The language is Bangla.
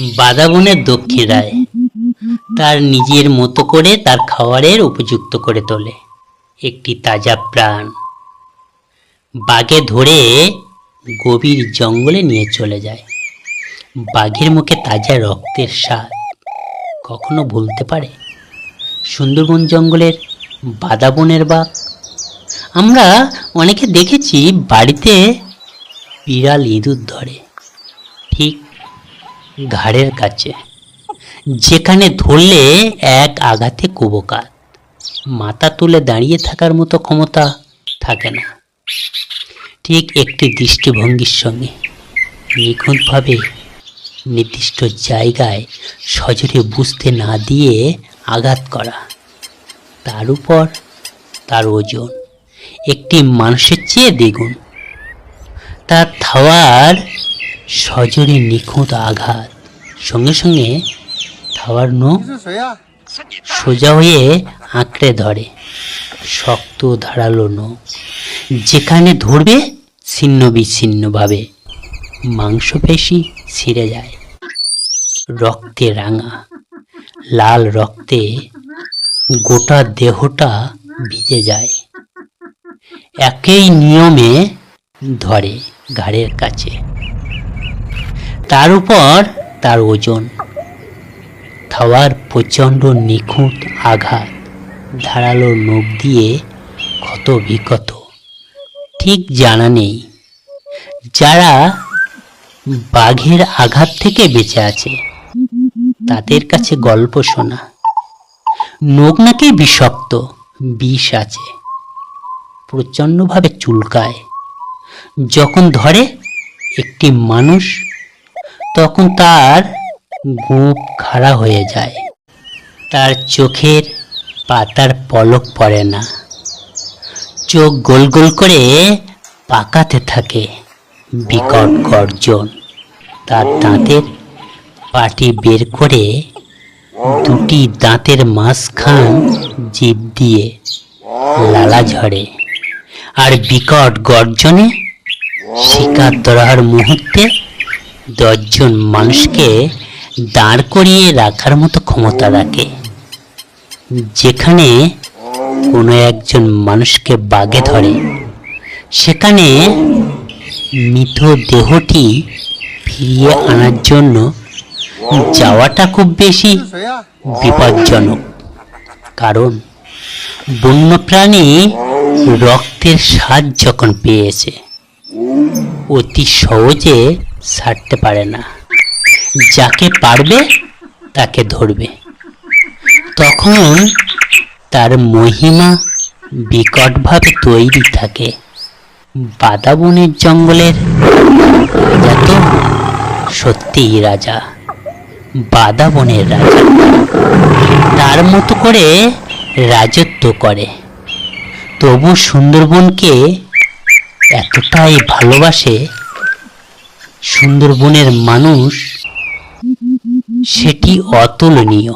বাদাবনের দক্ষিণায় তার নিজের মতো করে তার খাবারের উপযুক্ত করে তোলে। একটি তাজা প্রাণ। বাঘে ধরে গভীর জঙ্গলে নিয়ে চলে যায়। বাঘের মুখে তাজা রক্তের স্বাদ কখনো ভুলতে পারে। সুন্দরবন জঙ্গলের বাদাবনের বাঘ। আমরা অনেকে দেখেছি বাড়িতে বিড়াল ইঁদুর ধরে। ঘাড়ের কাছে। যেখানে ধরলে এক আঘাতে কুবকাত। মাথা তুলে দাঁড়িয়ে থাকার মতো ক্ষমতা থাকে না। ঠিক একটি দৃষ্টিভঙ্গির সঙ্গে নিখুঁতভাবে নির্দিষ্ট জায়গায় সজোরে বুঝতে না দিয়ে আঘাত করা। তার উপর তার ওজন। একটি মানুষের চেয়ে দ্বিগুণ। তার থাওয়ার সজনে নিখুঁত আঘাত। সঙ্গে সঙ্গে খাওয়ার নো সোজা হয়ে আঁকড়ে ধরে। শক্ত ধারালো নো যেখানে ধরবে ছিন্ন বিচ্ছিন্নভাবে। মাংসপেশি ছিঁড়ে যায়। রক্তে রাঙা। লাল রক্তে গোটা দেহটা ভিজে যায়। একই নিয়মে ধরে ঘাড়ের কাছে। তার উপর তার ওজন। থাওয়ার প্রচণ্ড নিখুঁত আঘাত ধারালো নখ দিয়ে ক্ষত বিক্ষত। ঠিক জানা নেই যারা বাঘের আঘাত থেকে বেঁচে আছে, তাদের কাছে গল্প শোনা। নখ নাকি বিষাক্ত, বিষ আছে, প্রচণ্ডভাবে চুলকায়। যখন ধরে, একটি মানুষ তখন তার গোপ খাড়া হয়ে যায়। তার চোখের পাতার পলক পড়ে না। চোখ গোল গোল করে পাকাতে থাকে বিকট গর্জন। তার দাঁতের পাটি বের করে দুটি দাঁতের মাঝখান জিভ দিয়ে লালা ঝরে আর বিকট গর্জনে শিকার ধরার মুহূর্তে দশজন মানুষকে দাঁড় করিয়ে রাখার মতো ক্ষমতা রাখে। যেখানে কোনো একজন মানুষকে বাগে ধরে, সেখানে মৃত দেহটি ফিরিয়ে আনার জন্য যাওয়াটা খুব বেশি বিপজ্জনক। কারণ বন্য প্রাণী রক্তের স্বাদ যখন পেয়েছে, অতি সহজে ছাড়তে পারে না। যাকে পারবে, তাকে ধরবে। তখন তার মহিমা বিকটভাবে তৈরি থাকে। বাদাবনের জঙ্গলের রাজা তো সত্যিই রাজা বাদাবনের রাজা। তার মতো করে রাজত্ব করে। তবু সুন্দরবনকে এতটাই ভালোবাসে সুন্দরবনের মানুষ সেটি অতুলনীয়।